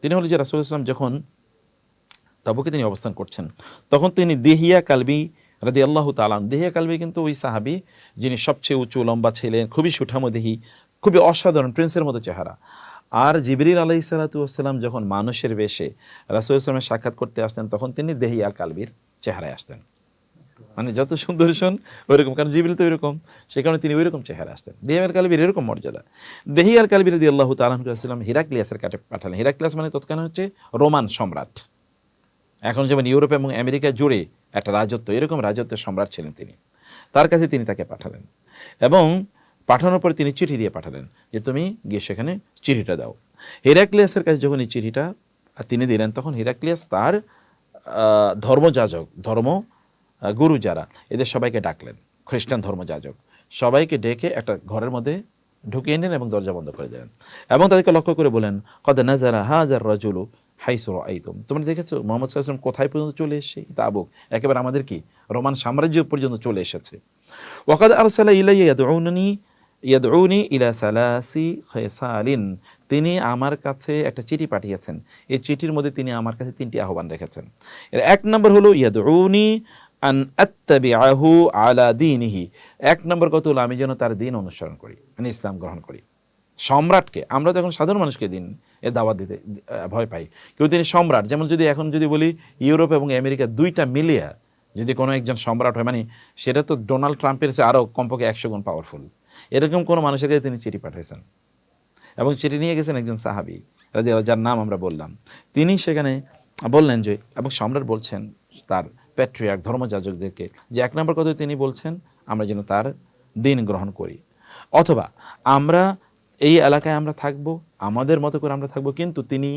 তিনি হল যে রাসুল ইসলাম যখন তাবুকে তিনি অবস্থান করছেন, তখন তিনি দেহিয়া কালবি রাদি আল্লাহ তালাম দেহিয়া কালবি কিন্তু ওই সাহাবি যিনি সবচেয়ে উঁচু, লম্বা ছিলেন, খুবই সুঠামদেহী খুবই অসাধারণ প্রিন্সের মতো চেহারা। আর জিবরিল আলাহি সালাতাম যখন মানুষের বেশে রাসুল ইসলামের সাক্ষাৎ করতে আসতেন, তখন তিনি দেহিয়া কালবির চেহারায় আসতেন। মানে যত সুন্দর শোন, ওইরকম। কারণ জিবিল তো ওইরকম, সে কারণে তিনি ওইরকম চেহারা আসতেন। দেহিয়াল কালবির এরকম মর্যাদা। দেহিয়াল কালবির দিয়ে আল্লাহ তালাম হিরাক্লিয়াসের কাটে পাঠালেন। হিরাক্লিয়াস মানে তৎকালীন হচ্ছে রোমান সম্রাট। এখন যেমন ইউরোপ এবং আমেরিকা জুড়ে একটা রাজত্ব, এরকম রাজত্বের সম্রাট ছিলেন তিনি। তার কাছে তিনি তাকে পাঠালেন। এবং পাঠানোর পরে তিনি চিঠি দিয়ে পাঠালেন যে, তুমি গিয়ে সেখানে চিঠিটা দাও। হিরাক্লিয়াসের কাছে যখন এই চিঠিটা তিনি দিলেন, তখন হিরাক্লিয়াস তার ধর্মযাজক, ধর্ম গুরু যারা, এদের সবাইকে ডাকলেন, খ্রিস্টান ধর্মযাজক। সবাইকে ডেকে একটা ঘরের মধ্যে ঢুকিয়ে নিলেন এবং দরজা বন্ধ করে দিলেন। এবং তাদেরকে লক্ষ্য করে বলেন, কদ নাজারা হাজার রাজুলু হাইসুর আইতুম তোমরা দেখেছ, মোহাম্মদ সাল্লাম কোথায় পর্যন্ত চলে এসেছে? তাবুক। একেবারে আমাদের কি? রোমান সাম্রাজ্য পর্যন্ত চলে এসেছে। ওয়াকাদ আরসালা ইলাইয়া ইয়াদউনি ইয়াদউনি ইলা সালাসি খেসালিন তিনি আমার কাছে একটা চিঠি পাঠিয়েছেন। এই চিঠির মধ্যে তিনি আমার কাছে তিনটি আহ্বান রেখেছেন। এর এক নম্বর হলো, ইয়াদউনি আন আত্তাবিআহু আলা দীনিহি। এক নম্বর কত হলো আমি যেন তার দিন অনুসরণ করি মানে ইসলাম গ্রহণ করি। সম্রাটকে, আমরা তো এখন সাধারণ মানুষকে দিন, এ দাওয়াত দিতে ভয় পাই। কেউ তিনি সম্রাট, যেমন যদি এখন যদি বলি ইউরোপ এবং আমেরিকা দুইটা মিলিয়া যদি কোনো একজন সম্রাট হয় মানে সেটা তো ডোনাল্ড ট্রাম্পের চেয়ে আরও কমপক্ষে একশো গুণ পাওয়ারফুল এরকম কোনো মানুষের কাছে তিনি চিঠি পাঠিয়েছেন। এবং চিঠি নিয়ে গেছেন একজন সাহাবি যার নাম আমরা বললাম। তিনি সেখানে বললেন যে, এবং সম্রাট বলছেন তার প্যাট্রিয়াক ধর্মযাজকদেরকে, যে এক নম্বর কথা তিনি বলছেন, আমরা যেন তার দিন গ্রহণ করি। অথবা, আমরা এই এলাকায় আমরা থাকব, আমাদের মতো করে আমরা থাকব, কিন্তু তিনি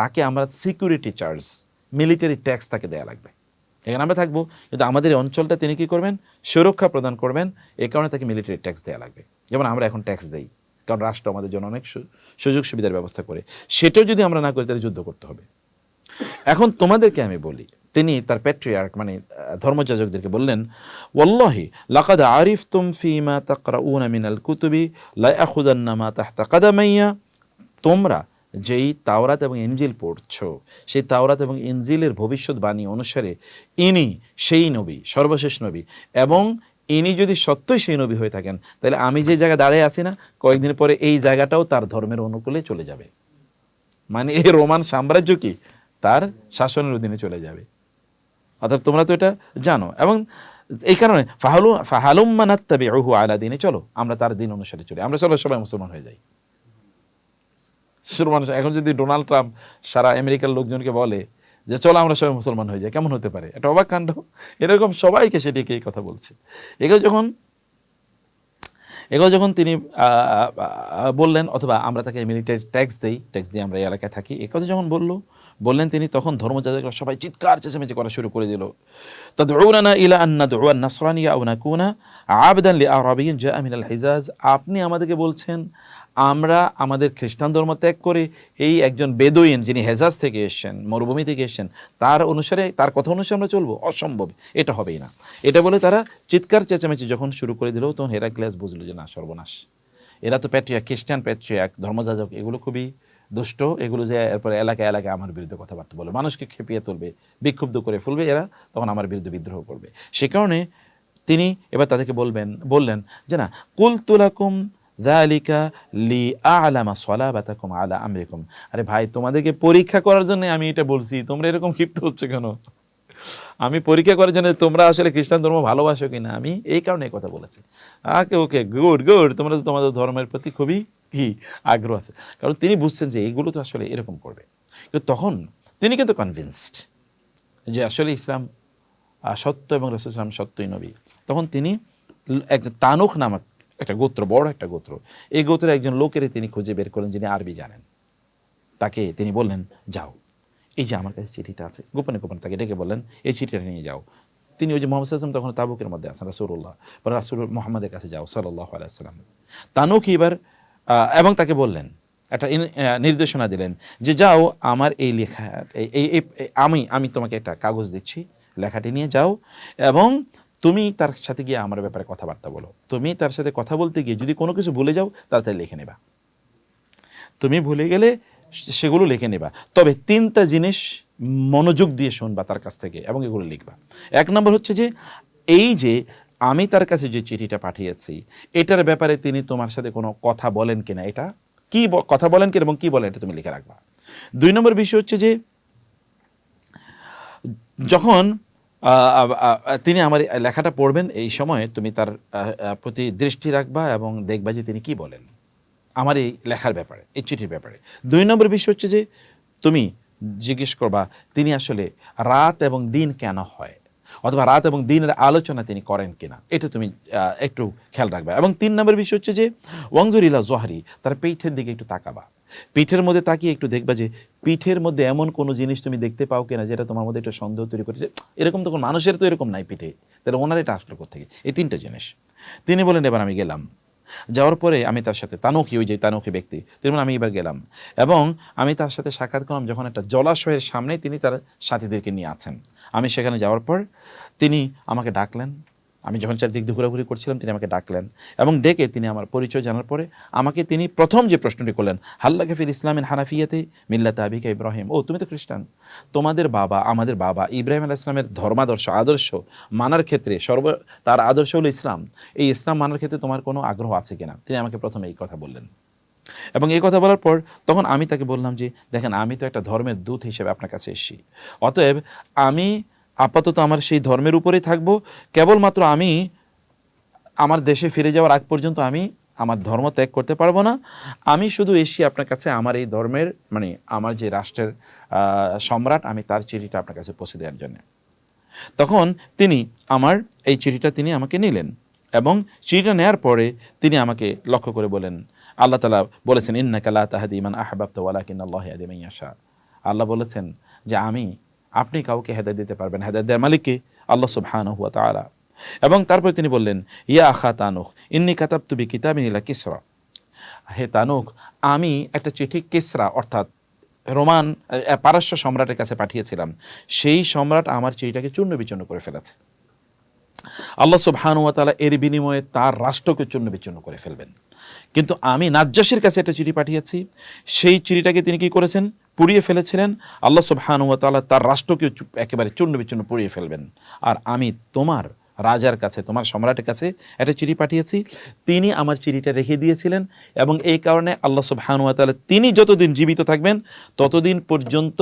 তাকে আমরা সিকিউরিটি চার্জ মিলিটারি ট্যাক্স তাকে দেওয়া লাগবে। এখানে আমরা থাকব, কিন্তু আমাদের এই অঞ্চলটা তিনি কী করবেন? সুরক্ষা প্রদান করবেন এই কারণে তাকে মিলিটারি ট্যাক্স দেওয়া লাগবে। যেমন আমরা এখন ট্যাক্স দেই, কারণ রাষ্ট্র আমাদের জন্য অনেক সুযোগ সুবিধার ব্যবস্থা করে। সেটাও যদি আমরা না করি, তাহলে যুদ্ধ করতে হবে। এখন তোমাদেরকে আমি বলি তিনি তার প্যাট্রিয়ার্ক মানে ধর্মযাজকদেরকে বললেন, ওয়াল্লাহি লাকাদ আরিফ তুম ফিমা তাকরাউনা মিনাল কুতুবি, লা আখুদান্না মা তাহতা কাদামাইয়া। তোমরা যেই তাওরাত এবং ইনজিল পড়ছ, সেই তাওরাত এবং ইনজিলের ভবিষ্যৎবাণী অনুসারে ইনি সেই নবী, সর্বশেষ নবী। এবং ইনি যদি সত্যই সেই নবী হয়ে থাকেন, তাহলে আমি যে জায়গায় দাঁড়িয়ে আছি না, কয়েকদিন পরে এই জায়গাটাও তার ধর্মের অনুকূলে চলে যাবে। মানে এই রোমান সাম্রাজ্য কি? তার শাসনের অধীনে চলে যাবে। অর্থাৎ তোমরা তো এটা জানো। এবং এই কারণে ফাহালু ফাহালুম মানাত্তাবি রহু আলা দিনে, চলো আমরা তার দিন অনুসারে চলি। আমরা চলো সবাই মুসলমান হয়ে যাই। শুরু মানুষ এখন যদি ডোনাল্ড ট্রাম্প সারা আমেরিকার লোকজনকে বলে যে, চলো আমরা সবাই মুসলমান হয়ে যাই কেমন হতে পারে? এটা অবাক কাণ্ড। এরকম সবাইকে সেটিকে এই কথা বলছে। এগুলো যখন এগুলো যখন তিনি বললেন, অথবা আমরা তাকে মিলিটারি ট্যাক্স দেই ট্যাক্স দিয়ে আমরা এই এলাকায় থাকি, এ কথা যখন বলল, বললেন তিনি, তখন ধর্মযাজকরা সবাই চিৎকার চেঁচামেচি করা শুরু করে দিল। তাদউনানা ইলা আন নাদউ আন নাসরানিয়া আও নাকুনা আবদান আপনি আমাদেরকে বলছেন আমরা আমাদের খ্রিস্টান ধর্ম ত্যাগ করে, এই একজন বেদুইন যিনি হেজাজ থেকে এসেছেন, মরুভূমি থেকে এসেছেন, তার অনুসারে, তার কথা অনুসারে আমরা চলবো, অসম্ভব, এটা হবেই না। এটা বলে তারা চিৎকার চেঁচামেচি যখন শুরু করে দিল, তখন হেরাক্লিয়াস বুঝলো যে না, সর্বনাশ। এরা তো প্যাট্রিয়া খ্রিস্টান প্যাট্রিয়াক ধর্মযাজক, এগুলো খুবই দুষ্ট, এগুলো যে এরপরে এলাকায় এলাকায় আমার বিরুদ্ধে কথাবার্তা বলবে, মানুষকে খেপিয়ে তুলবে, বিক্ষুব্ধ করে ফুলবে, এরা তখন আমার বিরুদ্ধে বিদ্রোহ করবে। সে কারণে তিনি এবার তাদেরকে বলবেন, বললেন যে না কুল তুলাকুম জালিকা লি আলামা সলাবাতাকুম আলা আমরিকুম আরে ভাই, তোমাদেরকে পরীক্ষা করার জন্য আমি এটা বলছি। তোমরা এরকম ক্ষিপ্ত হচ্ছে কেন? আমি পরীক্ষা করার জন্য তোমরা আসলে খ্রিস্টান ধর্ম ভালোবাসো কিনা? আমি এই কারণে কথা বলেছি। Okay okay, good good. তোমরা তো তোমাদের ধর্মের প্রতি খুবই কি? আগ্রহ আছে। কারণ তিনি বুঝছেন যে এইগুলো তো আসলে এরকম করবে। কিন্তু তখন তিনি কিন্তু কনভিন্সড যে আসলে ইসলাম সত্য এবং রসুল ইসলাম সত্যই নবী। তখন তিনি একজন তানুখ নামক একটা গোত্র, বড় একটা গোত্র। এই গোত্রের একজন লোকের তিনি খুঁজে বের করলেন যিনি আরবি জানেন। তাকে তিনি বললেন, যাও। এই যে আমার কাছে চিঠিটা আছে, গোপনে গোপনে তাকে ডেকে বললেন, এই চিঠিটা নিয়ে যাও। তিনি ওই যে মোহাম্মদ আসলাম তখন তাবুকের মধ্যে আছেন রাসুল্লাহ বা রাসুল মোহাম্মদের কাছে যাও সাল্লাহ আলাইসাল্লাম তানুক এবার এবং তাকে বললেন, একটা নির্দেশনা দিলেন যে, যাও, আমার এই লেখা এই- আমি আমি তোমাকে একটা কাগজ দিচ্ছি, লেখাটি নিয়ে যাও এবং তুমি তার সাথে গিয়ে আমার ব্যাপারে কথাবার্তা বলো। তুমি তার সাথে কথা বলতে গিয়ে যদি কোনো কিছু ভুলে যাও তাড়াতাড়ি লিখে নেবা। তুমি ভুলে গেলে সেগুলো লিখে নেবা। তবে তিনটা জিনিস মনোযোগ দিয়ে শুনবা তার কাছ থেকে এবং এগুলো লিখবা। এক নম্বর হচ্ছে যে, এই যে আমি তার কাছে যে চিঠিটা পাঠিয়েছি, এটার ব্যাপারে তিনি তোমার সাথে কোনো কথা বলেন কিনা, এটা কি কথা বলেন কিনা এবং কি বলেন, এটা তুমি লিখে রাখবা। দুই নম্বর বিষয় হচ্ছে যে, যখন তিনি আমার লেখাটা পড়বেন এই সময়ে তুমি তার প্রতি দৃষ্টি রাখবা এবং দেখবা যে তিনি কি বলেন। আমার এই লেখার ব্যাপারে, এই চিঠির ব্যাপারে। দুই নম্বর বিষয় হচ্ছে যে, তুমি জিজ্ঞেস করবা, তিনি আসলে রাত এবং দিন কেন হয়? অথবা রাত এবং দিনের আলোচনা তিনি করেন কিনা? এটা তুমি একটু খেয়াল রাখবা। এবং তিন নম্বর বিষয় হচ্ছে যে ওয়াংজুরিলা জোহারি, তার পিঠের দিকে একটু তাকাবা। পিঠের মধ্যে তাকিয়ে একটু দেখবা যে পিঠের মধ্যে এমন কোনো জিনিস তুমি দেখতে পাও কিনা যেটা তোমার মধ্যে একটা সন্দেহ তৈরি করেছে। এরকম তখন মানুষের তো এরকম নাই পিঠে। তাহলে ওনার এটা আসলো কোথেকে এই তিনটা জিনিস। তিনি বলেন এবার আমি গেলাম। যাওয়ার পরে আমি তার সাথে তানুকি ওই যে তানুকি ব্যক্তি, তিনি আমি এবার গেলাম। এবং আমি তার সাথে সাক্ষাৎ করলাম যখন একটা জলাশয়ের সামনে তিনি তার সাথীদেরকে নিয়ে আছেন। আমি সেখানে যাওয়ার পর তিনি আমাকে ডাকলেন। আমি যখন চারদিক দিয়ে ঘোরাঘুরি করছিলাম, তিনি আমাকে ডাকলেন এবং ডেকে তিনি আমার পরিচয় জানার পরে আমাকে তিনি প্রথম যে প্রশ্নটি করলেন হাল্লা গফির ইসলামিন হানাফিয়াতে মিল্লাত আবিকা ইব্রাহিম? ও, তুমি তো খ্রিস্টান। তোমাদের বাবা, আমাদের বাবা ইব্রাহিম আলাহ ইসলামের ধর্মাদর্শ, আদর্শ মানার ক্ষেত্রে সর্ব, তার আদর্শ হলো ইসলাম। এই ইসলাম মানার ক্ষেত্রে তোমার কোনো আগ্রহ আছে কিনা? তিনি আমাকে প্রথমে এই কথা বললেন। এবং এই কথা বলার পর তখন আমি তাকে বললাম যে, দেখেন, আমি তো একটা ধর্মের দূত হিসেবে আপনার কাছে এসেছি। অতএব আমি আপাতত আমার সেই ধর্মের উপরেই থাকব। কেবলমাত্র আমি আমার দেশে ফিরে যাওয়ার আগ পর্যন্ত আমি আমার ধর্ম ত্যাগ করতে পারব না। আমি শুধু এসি আপনার কাছে আমার এই ধর্মের মানে আমার যে রাষ্ট্রের সম্রাট, আমি তার চিঠিটা আপনার কাছে পৌঁছে দেওয়ার জন্য। তখন তিনি আমার এই চিঠিটা তিনি আমাকে নিলেন এবং চিঠিটা নেয়ার পরে তিনি আমাকে লক্ষ্য করে বলেন, আল্লাহ তালা বলেছেন ইন্না তাহাদি ইমান আহবাব আদিমাইয়াশা আল্লাহ বলেছেন যে, আমি আপনি কাউকে হেদায় দিতে পারবেন হেদায় দেয়ার মালিককে আল্লাহ সুবহানাহু ওয়া তাআলা। এবং তারপরে তিনি বললেন, ইয়া আখা তানুখ, ইন্নি কাতাব তুবি কিতাবিন ইলা কিসরা। হে তানুক আমি একটা চিঠি কিসরা, অর্থাৎ রোমান পারস্য সম্রাটের কাছে পাঠিয়েছিলাম। সেই সম্রাট আমার চিঠিটাকে চূর্ণ বিচূর্ণ করে ফেলেছে। আল্লাহ সুবহানুয়া তালা এর বিনিময়ে তার রাষ্ট্রকে চূর্ণ বিচূর্ণ করে ফেলবেন। কিন্তু আমি নাজ্জাসীর কাছে একটা চিঠি পাঠিয়েছি। সেই চিঠিটাকে তিনি কি করেছেন? পুড়িয়ে ফেলেছিলেন, আল্লাহ সুবহানুয়া তাআলা তার রাষ্ট্রকে একেবারে চূর্ণ বিচূর্ণ পুড়িয়ে ফেলবেন। আর আমি তোমার রাজার কাছে, তোমার সম্রাটের কাছে একটা চিঠি পাঠিয়েছি, তিনি আমার চিঠিটা রেখে দিয়েছিলেন এবং এই কারণে আল্লাহ তাআলা তিনি যতদিন জীবিত থাকবেন, ততদিন পর্যন্ত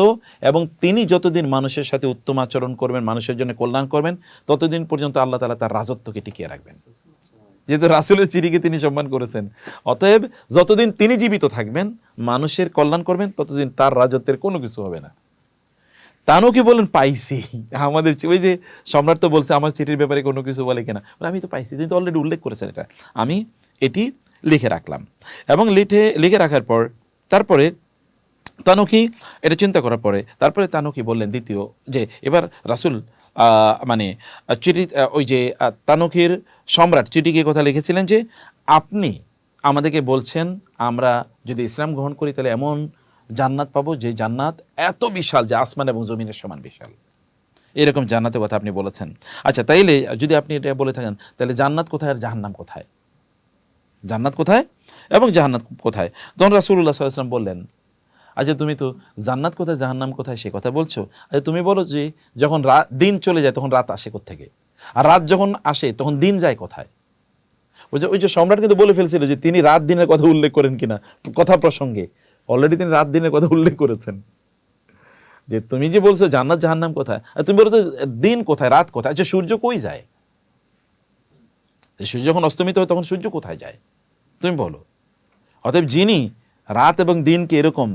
এবং তিনি যতদিন মানুষের সাথে উত্তম আচরণ করবেন, মানুষের জন্য কল্যাণ করবেন, ততদিন পর্যন্ত আল্লাহ তাআলা তার রাজত্বকে টিকিয়ে রাখবেন। যেহেতু রাসুলের চিঠিকে তিনি সম্মান করেছেন। অতএব যতদিন তিনি জীবিত থাকবেন, মানুষের কল্যাণ করবেন, ততদিন তার রাজত্বের কোনো কিছু হবে না। তানও কি বলেন পাইছি। আমাদের ওই যে সম্রাট তো বলছে, আমার চিঠির ব্যাপারে কোনো কিছু বলে কিনা। আমি তো পাইছি। তিনি তো অলরেডি উল্লেখ করেছেন এটা। আমি এটি লিখে রাখলাম। এবং লিখে লিখে রাখার পর, তারপরে তানুকি এটা চিন্তা করার পরে, তারপরে তানুকি বললেন দ্বিতীয় যে, এবার রাসুল মানে চিঠি ওই যে তানুকির সম্রাট চিঠিকে কথা লিখেছিলেন যে, আপনি আমাদেরকে বলছেন, আমরা যদি ইসলাম গ্রহণ করি, তাহলে এমন জান্নাত পাবো যে জান্নাত এত বিশাল যে আসমান এবং জমিনের সমান বিশাল। এরকম জান্নাতের কথা আপনি বলেছেন। আচ্ছা তাইলে যদি আপনি এটা বলে থাকেন, তাহলে জান্নাত কোথায় আর জাহান্নাম কোথায়? জান্নাত কোথায় এবং জাহান্নাত কোথায়? তখন রাসুল্লাহ সাল্লাম বললেন আচ্ছা তুমি তো জান্নাত কোথায়, জাহান্নাম কোথায়, সে কথা বলছো? আচ্ছা তুমি বলো যে যখন দিন চলে যায়, তখন রাত আসে থেকে আর রাত যখন আসে, তখন দিন যায় কোথায়? ওই যে ওই যে সম্রাট কিন্তু বলে ফেলছিল যে তিনি রাত দিনের কথা উল্লেখ করেন কিনা, কথা প্রসঙ্গে। অলরেডি তিনি রাত দিনের কথা উল্লেখ করেছেন। যে তুমি যে বলছো জান্নাত, জাহান্নাম কোথায়, আর তুমি বলো তো দিন কোথায়, রাত কোথায় আচ্ছা সূর্য কই যায়? সূর্য যখন অস্তমিত হয়, তখন সূর্য কোথায় যায়? তুমি বলো। অতএব যিনি রাত এবং দিনকে এরকম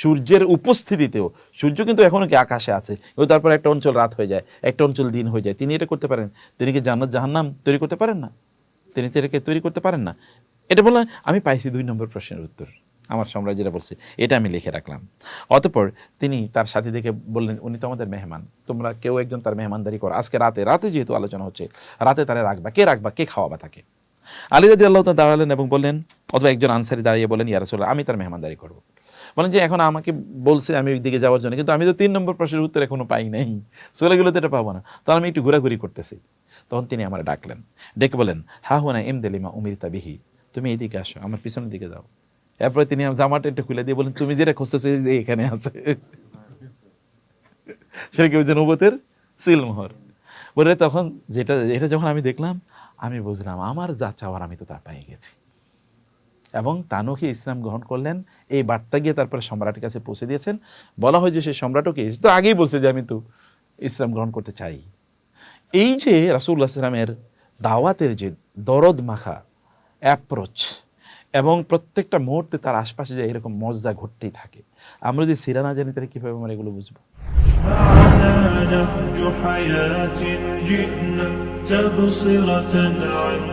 সূর্যের উপস্থিতিতেও, সূর্য কিন্তু এখনও কি আকাশে আছে? এবং তারপর একটা অঞ্চল রাত হয়ে যায়, একটা অঞ্চল দিন হয়ে যায়। তিনি এটা করতে পারেন? তিনি কি জান্নাত, জাহান্নাম তৈরি করতে পারেন না? তিনি তো এটাকে তৈরি করতে পারেন না। এটা বললেন আমি পাইছি দুই নম্বর প্রশ্নের উত্তর, আমার সম্রাট যেটা বলছে, এটা আমি লিখে রাখলাম। অতপর তিনি তার সাথী দেখে বললেন, উনি তো আমাদের মেহমান, তোমরা কেউ একজন তার মেহমানদারি করো। আজকে রাতে রাতে যেহেতু আলোচনা হচ্ছে, রাতে তারা রাখবা, কে রাখবা, কে খাওয়াবা তাকে? আলী রাদি আল্লাহ দাঁড়ালেন এবং বললেন, অথবা একজন আনসারি দাঁড়িয়ে বলেন ইয়ারসোল্লাহ আমি তার মেহমানদারি করব। বলেন যে এখন আমাকে বলছে আমি ওই দিকে যাওয়ার জন্য, কিন্তু আমি তো তিন নম্বর প্রশ্নের উত্তর এখনও পাই নাই। চলে তো এটা পাবো না। তখন আমি একটু ঘোরাঘুরি করতেছি। তখন তিনি আমার ডাকলেন। ডেকে বলেন, হা হুনা এম দেলিমা উমিরিতা বিহি। তুমি এইদিকে আসো, আমার পিছনের দিকে যাও। এরপরে তিনি আমার জামাটা একটু খুলে দিয়ে বলেন, তুমি যেটা খুঁজতেছো যে এখানে আছে। সেটা কি হচ্ছে নবতের সিলমোহর? বলে তখন যেটা, এটা যখন আমি দেখলাম, আমি বুঝলাম, আমার যা চাওয়ার আমি তো তা পেয়ে গেছি। এবং তানুকে ইসলাম গ্রহণ করলেন এই বার্তা গিয়ে তারপরে সম্রাটের কাছে পৌঁছে দিয়েছেন বলা হয় যে সেই সম্রাটকে তো আগেই বলছে যে আমি তো ইসলাম গ্রহণ করতে চাই এই যে রাসুল্লাহ সাল্লামের দাওয়াতের যে দরদ মাখা অ্যাপ্রোচ এবং প্রত্যেকটা মুহূর্তে তার আশপাশে যে এরকম মজা ঘটতেই থাকে আমরা যদি সিরা না জানি তাহলে কীভাবে আমরা এগুলো বুঝবো معنا نهج حياة جئنا تبصرة عن كل ضلال